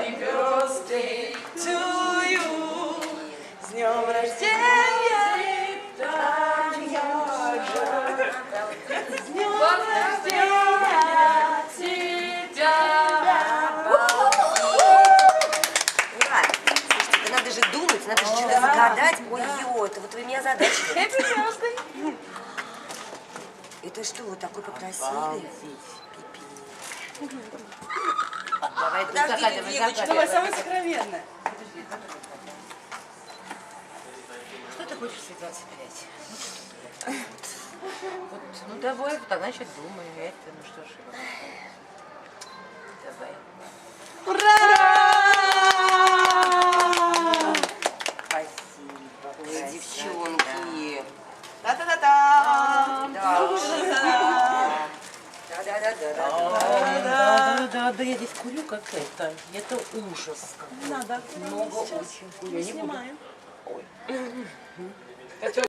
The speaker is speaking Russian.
Happy birthday to you. С днем рождения, Танюша. С днем рождения тебя. Ура! Слушайте, надо же думать, надо же что-то загадать. Ой-ё, это вот вы меня задачили. Happy birthday. Это что, вы такой попросили? Пипи. Давай, Подождите, загадывай, девочки, Давай, самое сокровенное. Что ты хочешь себе 25? Вот, ну давай, вот, значит, думай, это, ну что ж. Давай. Ура! Спасибо. Ой, девчонки. Да-да-да-да. Да, да, да, я здесь курю как это. Это ужас. Надо. Много очень курю. Снимаем.